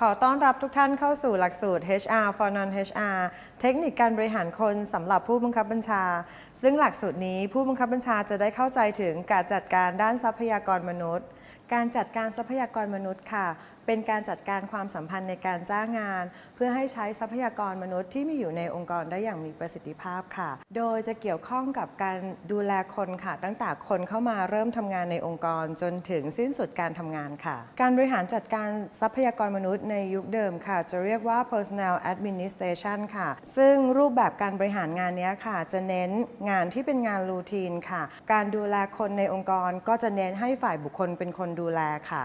ขอต้อนรับทุกท่านเข้าสู่หลักสูตร HR for non-HR เทคนิคการบริหารคนสำหรับผู้บังคับบัญชา ซึ่งหลักสูตรนี้ผู้บังคับบัญชาจะได้เข้าใจถึงการจัดการด้านทรัพยากรมนุษย์ การจัดการทรัพยากรมนุษย์ค่ะ เป็นการจัดการความสัมพันธ์ในการจ้างงาน เพื่อให้ใช้ทรัพยากรมนุษย์ที่มีอยู่ในองค์กรได้อย่างมีประสิทธิภาพค่ะ โดยจะเกี่ยวข้องกับการดูแลคนค่ะ ตั้งแต่คนเข้ามาเริ่มทำงานในองค์กร จนถึงสิ้นสุดการทำงานค่ะ การบริหารจัดการทรัพยากรมนุษย์ในยุคเดิมค่ะ จะเรียกว่า personnel administration ค่ะ ซึ่งรูปแบบการบริหารงานนี้ค่ะ จะเน้นงานที่เป็นงานรูทีนค่ะ การดูแลคนในองค์กรก็จะเน้นให้ฝ่ายบุคคลเป็นคนดูแลค่ะ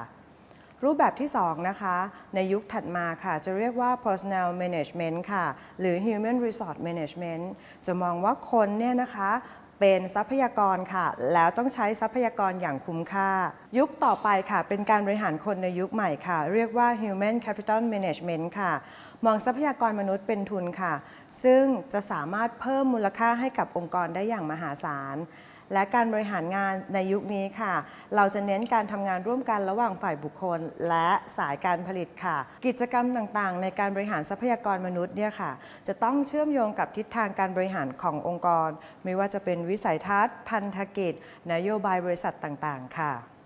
รูปแบบที่ 2 นะคะ ในยุคถัดมาค่ะ จะเรียกว่า personnel management ค่ะ หรือ human resource management จะมองว่าคนเนี่ยนะคะเป็นทรัพยากรค่ะ แล้วต้องใช้ทรัพยากรอย่างคุ้มค่า ยุคต่อไปค่ะ เป็นการบริหารคนในยุคใหม่ค่ะ เรียกว่า human capital management ค่ะ มองทรัพยากรมนุษย์เป็นทุนค่ะ ซึ่งจะสามารถเพิ่มมูลค่าให้กับองค์กรได้อย่างมหาศาล และการบริหารงานในยุคนี้ค่ะ เราจะเน้นการทำงานร่วมกันระหว่างฝ่ายบุคคล และสายการผลิตค่ะ กิจกรรมต่างๆ ในการบริหารทรัพยากรมนุษย์เนี่ยค่ะ จะต้องเชื่อมโยงกับทิศทางการบริหารขององค์กร ไม่ว่าจะเป็นวิสัยทัศน์ พันธกิจ นโยบายบริษัทต่างๆ ค่ะ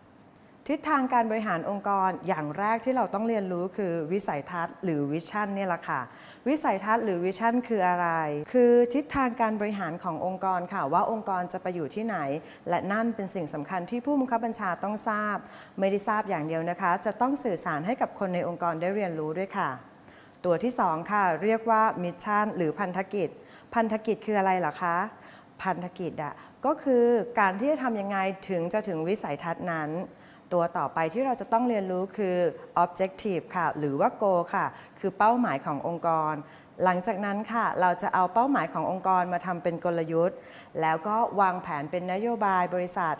ทิศทางการบริหารองค์กรอย่างแรกที่เราต้องเรียนรู้คือวิสัยทัศน์หรือวิชั่นเนี่ยแหละค่ะ วิสัยทัศน์หรือวิชั่นคืออะไร คือทิศทางการบริหารขององค์กรค่ะว่าองค์กรจะไปอยู่ที่ไหน และนั่นเป็นสิ่งสำคัญที่ผู้บังคับบัญชาต้องทราบ ไม่ได้ทราบอย่างเดียวนะคะ จะต้องสื่อสารให้กับคนในองค์กรได้เรียนรู้ด้วยค่ะ ตัวที่ 2 ค่ะ เรียกว่ามิชชั่นหรือพันธกิจ พันธกิจคืออะไรล่ะคะ พันธกิจอะก็คือการที่จะทำยังไงถึงจะถึงวิสัยทัศน์นั้น ตัวต่อไปที่เราจะต้องเรียนรู้คือ objective ค่ะ หรือว่า goal ค่ะ คือเป้าหมายขององค์กร หลังจากนั้นค่ะ เราจะเอาเป้าหมายขององค์กรมาทำเป็นกลยุทธ์ แล้วก็วางแผนเป็นนโยบายบริษัท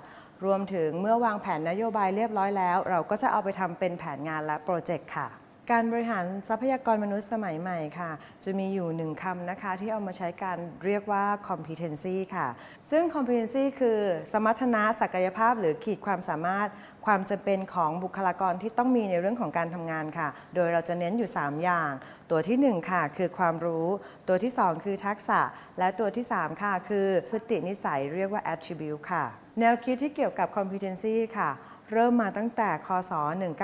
รวมถึงเมื่อวางแผนนโยบายเรียบร้อยแล้ว เราก็จะเอาไปทำเป็นแผนงานและโปรเจกต์ค่ะ การบริหารทรัพยากรมนุษย์สมัยใหม่ค่ะ จะมีอยู่หนึ่งคำนะคะ ที่เอามาใช้การเรียกว่า competency ค่ะ ซึ่ง competency คือ สมรรถนะศักยภาพ หรือขีดความสามารถความจำเป็นของบุคลากรที่ต้องมีในเรื่องของการทำงานค่ะ โดยเราจะเน้นอยู่ 3 อย่าง ตัวทีหนึ่1 ค่ะ คือความรู้ ตัวที่ 2 คือทักษะ และตัวที่ 3 ค่ะ คือพฤตินิสัยเรียกว่า attribute ค่ะ แนวคิดที่เกี่ยวกับ competency ค่ะ เริ่มมาตั้งแต่คศ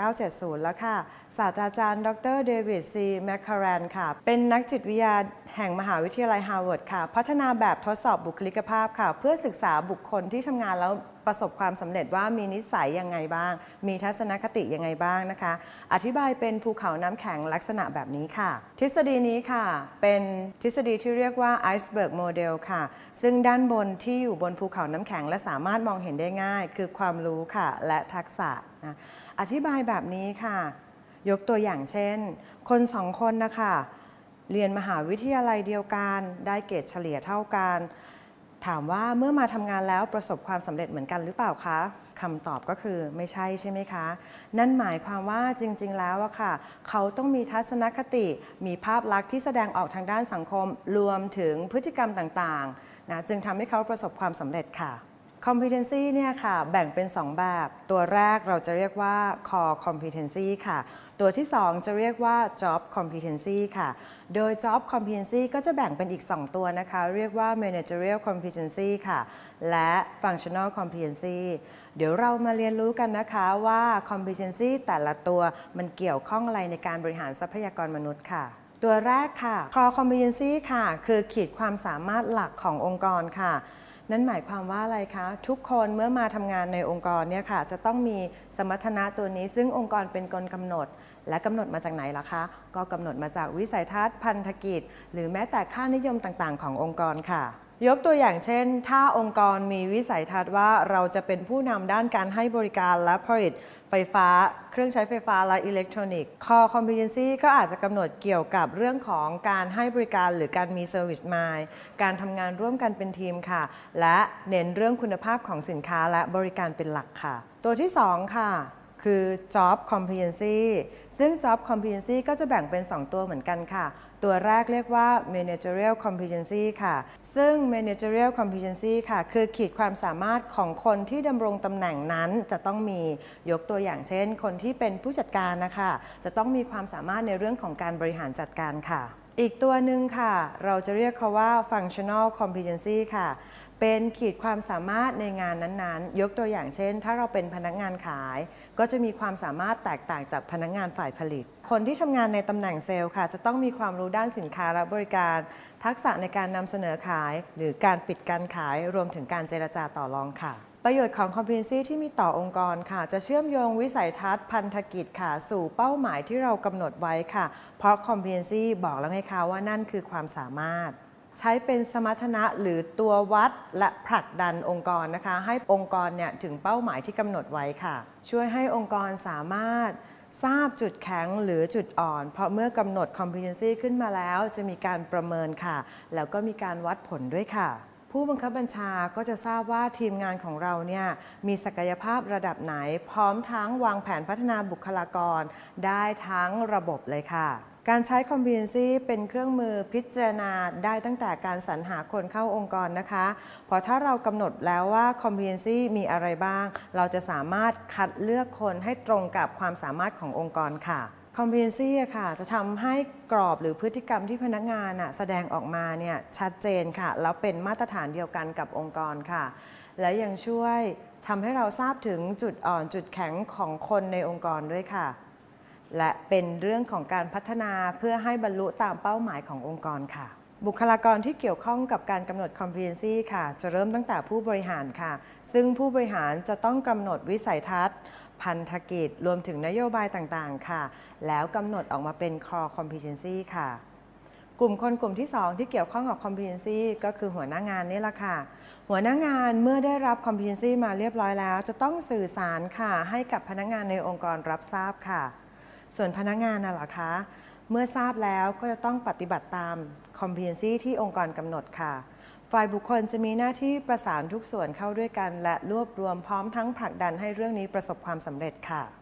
1970 แล้วค่ะ ศาสตราจารย์ ดรเดวิดซีแมคคารันค่ะ เป็นนักจิตวิทยา แห่งมหาวิทยาลัยฮาร์วาร์ดค่ะ พัฒนาแบบทดสอบบุคลิกภาพค่ะ เพื่อศึกษาบุคคลที่ทำงานแล้วประสบความสำเร็จว่ามีนิสัยยังไงบ้าง มีทัศนคติยังไงบ้างนะคะ อธิบายเป็นภูเขาน้ำแข็งลักษณะแบบนี้ค่ะ ทฤษฎีนี้ค่ะ เป็นทฤษฎีที่เรียกว่าไอซ์เบิร์กโมเดลค่ะ ซึ่งด้านบนที่อยู่บนภูเขาน้ำแข็งและสามารถมองเห็นได้ง่าย คือความรู้ค่ะ และทักษะนะอธิบายแบบนี้ค่ะ ยกตัวอย่างเช่น คนสองคนนะคะ เรียนมหาวิทยาลัยเดียวกัน ได้เกรดเฉลี่ยเท่ากัน ถามว่าเมื่อมาทำงานแล้วประสบความสำเร็จเหมือนกันหรือเปล่าคะคำตอบก็คือไม่ใช่ใช่ไหมคะ นั่นหมายความว่าจริง ๆ แล้วอะค่ะ เขาต้องมีทัศนคติ มีภาพลักษณ์ที่แสดงออกทางด้านสังคม รวมถึงพฤติกรรมต่างๆนะจึงทำให้เขาประสบความสำเร็จค่ะ competency เนี่ยค่ะแบ่งเป็น 2 แบบ ตัวแรกเราจะเรียกว่า core competency ค่ะ ตัวที่ 2 จะเรียกว่า job competency ค่ะ โดย job competency ก็จะแบ่งเป็นอีก 2 ตัวนะคะ เรียกว่า managerial competency ค่ะ และ functional competency เดี๋ยวเรามาเรียนรู้กันนะคะว่า competency แต่ละตัวมันเกี่ยวข้องอะไรในการบริหารทรัพยากรมนุษย์ค่ะตัวแรกค่ะ core competency ค่ะ คือขีดความสามารถหลักขององค์กรค่ะ นั่นหมายความว่าอะไรคะ ทุกคนเมื่อมาทำงานในองค์กรเนี่ยค่ะจะต้องมีสมรรถนะตัวนี้ ซึ่งองค์กรเป็นกลกำหนด และกำหนดมาจากไหนล่ะคะ ก็กำหนดมาจากวิสัยทัศน์พันธกิจ หรือแม้แต่ค่านิยมต่างๆ ขององค์กรค่ะ ยกตัวอย่างเช่น ถ้าองค์กรมีวิสัยทัศน์ว่าเราจะเป็นผู้นำด้านการให้บริการและผลิตไฟฟ้า เครื่องใช้ไฟฟ้าและอิเล็กทรอนิกส์ Core Competency ก็อาจจะกำหนดเกี่ยวกับเรื่องของการให้บริการหรือการมี Service Mind การทำงานร่วมกันเป็นทีมค่ะ และเน้นเรื่องคุณภาพของสินค้าและบริการเป็นหลักค่ะ ตัวที่ 2 ค่ะคือ job competency ซึ่ง job competency ก็จะแบ่งเป็น 2 ตัวเหมือนกันค่ะ ตัวแรกเรียกว่า managerial competency ค่ะ ซึ่ง managerial competency ค่ะ คือขีดความสามารถของคนที่ดำรงตำแหน่งนั้นจะต้องมียกตัวอย่างเช่น คนที่เป็นผู้จัดการนะคะ จะต้องมีความสามารถในเรื่องของการบริหารจัดการค่ะ อีกตัวหนึ่งค่ะ เราจะเรียกเขาว่า functional competency ค่ะ เป็นขีดความสามารถในงานนั้นๆ ยกตัวอย่างเช่น ถ้าเราเป็นพนักงานขาย ก็จะมีความสามารถแตกต่างจากพนักงานฝ่ายผลิต คนที่ทำงานในตำแหน่งเซลล์ค่ะ จะต้องมีความรู้ด้านสินค้าและบริการ ทักษะในการนำเสนอขาย หรือการปิดการขาย รวมถึงการเจรจาต่อรองค่ะประโยชน์ของ competency ที่มีต่อองค์กรค่ะ จะเชื่อมโยงวิสัยทัศน์พันธกิจค่ะ สู่เป้าหมายที่เรากำหนดไว้ค่ะ เพราะ competency บอกแล้วไงคะว่านั่นคือความสามารถ ใช้เป็นสมรรถนะหรือตัววัดและผลักดันองค์กรนะคะ ให้องค์กรเนี่ยถึงเป้าหมายที่กำหนดไว้ค่ะ ช่วยให้องค์กรสามารถทราบจุดแข็งหรือจุดอ่อน เพราะเมื่อกำหนด competency ขึ้นมาแล้วจะมีการประเมินค่ะ แล้วก็มีการวัดผลด้วยค่ะ ผู้บังคับบัญชาก็จะทราบว่าทีมงานของเราเนี่ยมีศักยภาพระดับไหน พร้อมทั้งวางแผนพัฒนาบุคลากร ได้ทั้งระบบเลยค่ะ การใช้ competency เป็นเครื่องมือพิจารณาได้ตั้งแต่การสรรหาคนเข้าองค์กรนะคะ เพราะถ้าเรากำหนดแล้วว่า competency มีอะไรบ้าง เราจะสามารถคัดเลือกคนให้ตรงกับความสามารถขององค์กรค่ะ competency ค่ะ จะทำให้กรอบหรือพฤติกรรมที่พนักงานอะแสดงออกมาเนี่ยชัดเจนค่ะ แล้วเป็นมาตรฐานเดียวกันกับองค์กรค่ะ และยังช่วยทำให้เราทราบถึงจุดอ่อนจุดแข็งของคนในองค์กรด้วยค่ะ และเป็นเรื่องของการพัฒนาเพื่อให้บรรลุตามเป้าหมายขององค์กรค่ะ บุคลากรที่เกี่ยวข้องกับการกำหนด competency ค่ะ จะเริ่มตั้งแต่ผู้บริหารค่ะ ซึ่งผู้บริหารจะต้องกำหนดวิสัยทัศน์ พันธกิจ รวมถึงนโยบายต่างๆ ค่ะ แล้วกำหนดออกมาเป็น core competency ค่ะ กลุ่มคนกลุ่มที่ 2 ที่เกี่ยวข้องกับ competency ก็คือหัวหน้างานนี่แหละค่ะ หัวหน้างานเมื่อได้รับ competency มาเรียบร้อยแล้ว จะต้องสื่อสารค่ะ ให้กับพนักงานในองค์กรรับทราบค่ะ ส่วนพนักงานน่ะเหรอคะ เมื่อทราบแล้วก็จะต้องปฏิบัติตาม competency ที่องค์กรกำหนดค่ะ ฝ่ายบุคคลจะมีหน้าที่ประสานทุกส่วนเข้าด้วยกัน และรวบรวมพร้อมทั้งผลักดันให้เรื่องนี้ประสบความสำเร็จค่ะ